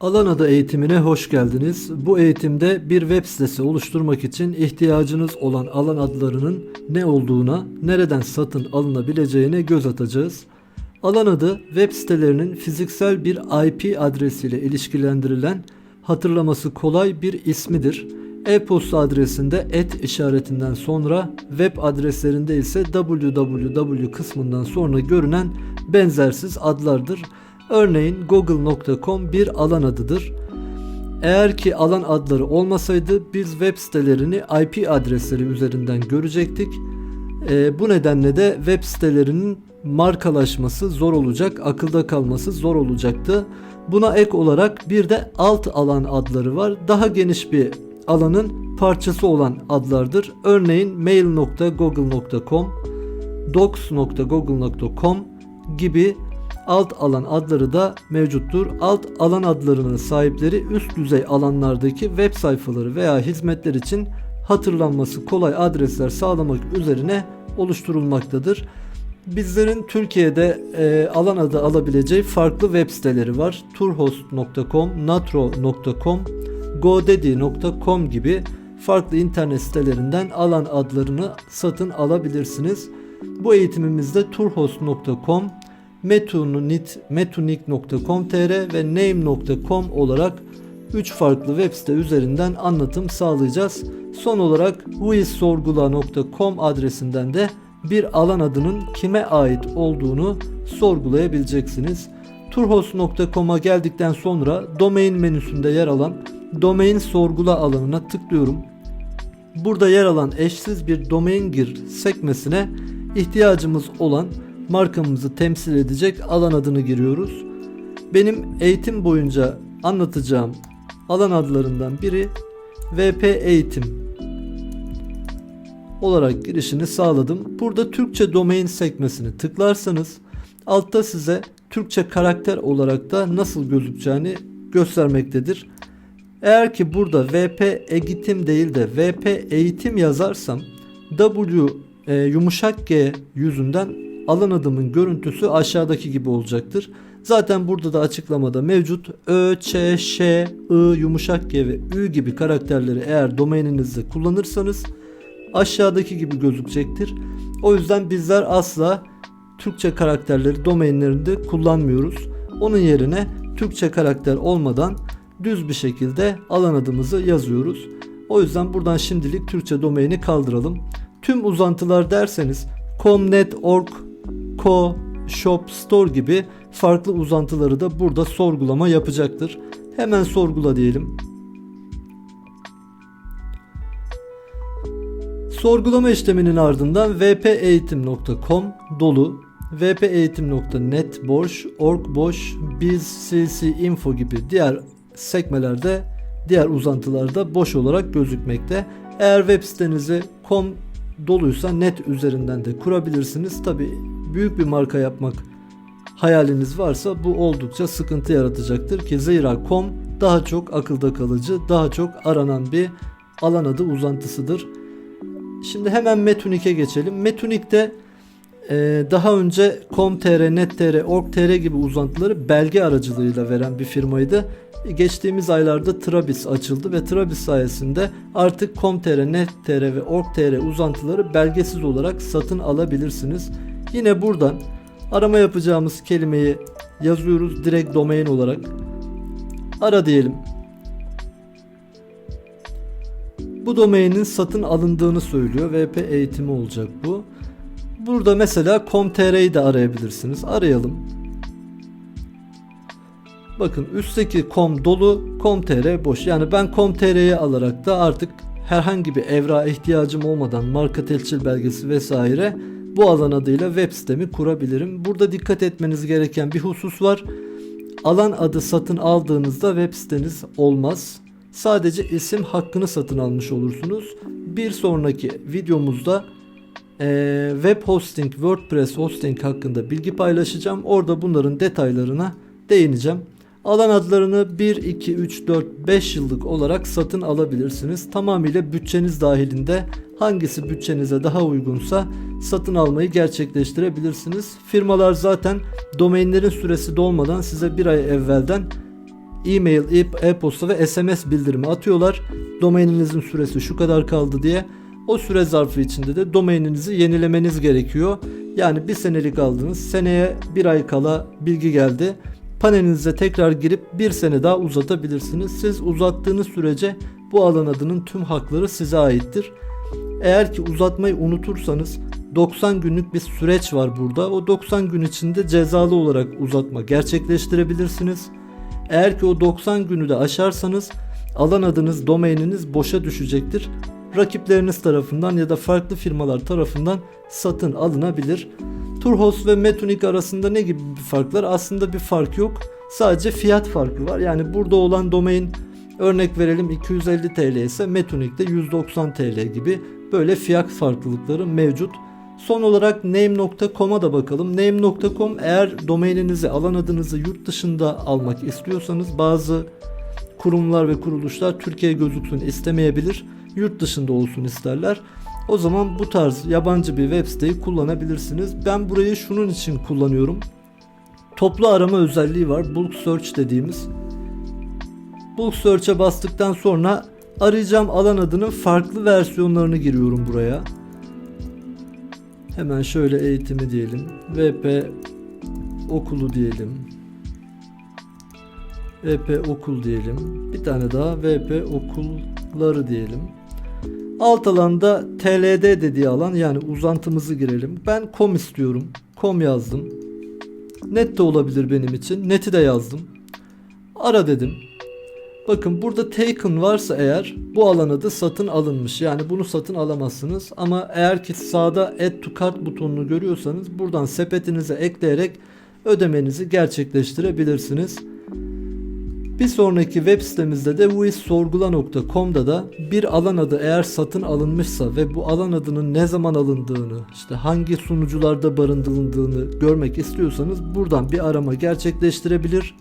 Alanada eğitimine hoş geldiniz. Bu eğitimde bir web sitesi oluşturmak için ihtiyacınız olan alan adlarının ne olduğuna, nereden satın alınabileceğine göz atacağız. Alan adı web sitelerinin fiziksel bir IP adresiyle ilişkilendirilen hatırlaması kolay bir ismidir. E-posta adresinde et işaretinden sonra web adreslerinde ise www kısmından sonra görünen benzersiz adlardır. Örneğin google.com bir alan adıdır. Eğer ki alan adları olmasaydı biz web sitelerini IP adresleri üzerinden görecektik. Ee, bu nedenle de web sitelerinin markalaşması zor olacak, akılda kalması zor olacaktı. Buna ek olarak bir de alt alan adları var. Daha geniş bir alanın parçası olan adlardır. Örneğin mail.google.com, docs.google.com gibi alt alan adları da mevcuttur. Alt alan adlarının sahipleri üst düzey alanlardaki web sayfaları veya hizmetler için hatırlanması kolay adresler sağlamak üzerine oluşturulmaktadır. Bizlerin Türkiye'de e, alan adı alabileceği farklı web siteleri var. turhost.com, natro.com, godaddy.com gibi farklı internet sitelerinden alan adlarını satın alabilirsiniz. Bu eğitimimizde turhost.com, metunit, metunik.com.tr ve name.com olarak 3 farklı web site üzerinden anlatım sağlayacağız. Son olarak whoissorgula.com adresinden de bir alan adının kime ait olduğunu sorgulayabileceksiniz. turhost.com'a geldikten sonra domain menüsünde yer alan domain sorgula alanına tıklıyorum. Burada yer alan eşsiz bir domain gir sekmesine ihtiyacımız olan markamızı temsil edecek alan adını giriyoruz. Benim eğitim boyunca anlatacağım alan adlarından biri VP Eğitim olarak girişini sağladım. Burada Türkçe domain sekmesini tıklarsanız altta size Türkçe karakter olarak da nasıl gözükeceğini göstermektedir. Eğer ki burada VP Eğitim değil de VP Eğitim yazarsam W e, yumuşak G yüzünden alan adımın görüntüsü aşağıdaki gibi olacaktır. Zaten burada da açıklamada mevcut Ö, Ç, Ş, I, yumuşak G ve Ü gibi karakterleri eğer domaininizde kullanırsanız aşağıdaki gibi gözükecektir. O yüzden bizler asla Türkçe karakterleri domainlerinde kullanmıyoruz. Onun yerine Türkçe karakter olmadan düz bir şekilde alan adımızı yazıyoruz. O yüzden buradan şimdilik Türkçe domaini kaldıralım. Tüm uzantılar derseniz com.net, org, co, shop, store gibi farklı uzantıları da burada sorgulama yapacaktır. Hemen sorgula diyelim. Sorgulama işleminin ardından vpeğitim.com dolu, vpeğitim.net boş, org boş, biz, cc, info gibi diğer sekmelerde, diğer uzantılarda boş olarak gözükmekte. Eğer web sitenizi com doluysa net üzerinden de kurabilirsiniz. Tabi büyük bir marka yapmak hayaliniz varsa bu oldukça sıkıntı yaratacaktır ki zira com daha çok akılda kalıcı, daha çok aranan bir alan adı uzantısıdır. Şimdi hemen Metunik'e geçelim. Metunik'te e, daha önce com.tr, net.tr, org.tr gibi uzantıları belge aracılığıyla veren bir firmaydı. Geçtiğimiz aylarda Trabis açıldı ve Trabis sayesinde artık com.tr, net.tr ve org.tr uzantıları belgesiz olarak satın alabilirsiniz. Yine buradan arama yapacağımız kelimeyi yazıyoruz direkt domain olarak. Ara diyelim. Bu domainin satın alındığını söylüyor. VP eğitimi olacak bu. Burada mesela com.tr'yi de arayabilirsiniz. Arayalım. Bakın üstteki com dolu, com.tr boş. Yani ben com.tr'yi alarak da artık herhangi bir evra ihtiyacım olmadan marka tescil belgesi vesaire bu alan adıyla web sitemi kurabilirim. Burada dikkat etmeniz gereken bir husus var. Alan adı satın aldığınızda web siteniz olmaz. Sadece isim hakkını satın almış olursunuz. Bir sonraki videomuzda e, web hosting, WordPress hosting hakkında bilgi paylaşacağım. Orada bunların detaylarına değineceğim. Alan adlarını 1, 2, 3, 4, 5 yıllık olarak satın alabilirsiniz. Tamamıyla bütçeniz dahilinde hangisi bütçenize daha uygunsa satın almayı gerçekleştirebilirsiniz. Firmalar zaten domainlerin süresi dolmadan size bir ay evvelden e-mail, e- e-posta ve SMS bildirimi atıyorlar. Domaininizin süresi şu kadar kaldı diye. O süre zarfı içinde de domaininizi yenilemeniz gerekiyor. Yani bir senelik aldınız. Seneye bir ay kala bilgi geldi. Panelinize tekrar girip bir sene daha uzatabilirsiniz. Siz uzattığınız sürece bu alan adının tüm hakları size aittir. Eğer ki uzatmayı unutursanız 90 günlük bir süreç var burada. O 90 gün içinde cezalı olarak uzatma gerçekleştirebilirsiniz. Eğer ki o 90 günü de aşarsanız alan adınız, domaininiz boşa düşecektir. Rakipleriniz tarafından ya da farklı firmalar tarafından satın alınabilir. Turhos ve Metunic arasında ne gibi bir farklar? Aslında bir fark yok. Sadece fiyat farkı var. Yani burada olan domain örnek verelim 250 TL ise Metunic'te 190 TL gibi böyle fiyat farklılıkları mevcut. Son olarak name.com'a da bakalım. Name.com eğer domaininizi, alan adınızı yurt dışında almak istiyorsanız bazı kurumlar ve kuruluşlar Türkiye gözüksün istemeyebilir. Yurt dışında olsun isterler. O zaman bu tarz yabancı bir web siteyi kullanabilirsiniz. Ben burayı şunun için kullanıyorum. Toplu arama özelliği var. Bulk search dediğimiz. Bulk search'e bastıktan sonra arayacağım alan adının farklı versiyonlarını giriyorum buraya. Hemen şöyle eğitimi diyelim. VP okulu diyelim. VP okul diyelim. Bir tane daha VP okulları diyelim. Alt alanda TLD dediği alan yani uzantımızı girelim. Ben com istiyorum. Com yazdım. Net de olabilir benim için. Net'i de yazdım. Ara dedim. Bakın burada taken varsa eğer bu alan adı satın alınmış. Yani bunu satın alamazsınız. Ama eğer ki sağda add to cart butonunu görüyorsanız buradan sepetinize ekleyerek ödemenizi gerçekleştirebilirsiniz. Bir sonraki web sitemizde de vuissorgula.com'da da bir alan adı eğer satın alınmışsa ve bu alan adının ne zaman alındığını, işte hangi sunucularda barındırıldığını görmek istiyorsanız buradan bir arama gerçekleştirebilir.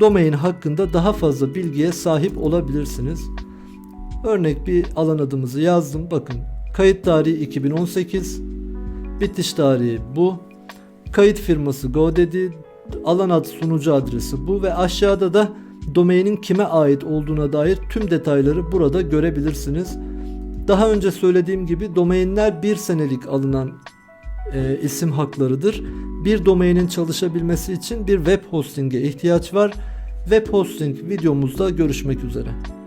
Domain hakkında daha fazla bilgiye sahip olabilirsiniz. Örnek bir alan adımızı yazdım. Bakın kayıt tarihi 2018. Bitiş tarihi bu. Kayıt firması GoDaddy. Alan adı sunucu adresi bu ve aşağıda da domainin kime ait olduğuna dair tüm detayları burada görebilirsiniz. Daha önce söylediğim gibi domainler bir senelik alınan e, isim haklarıdır. Bir domainin çalışabilmesi için bir web hosting'e ihtiyaç var. Web hosting videomuzda görüşmek üzere.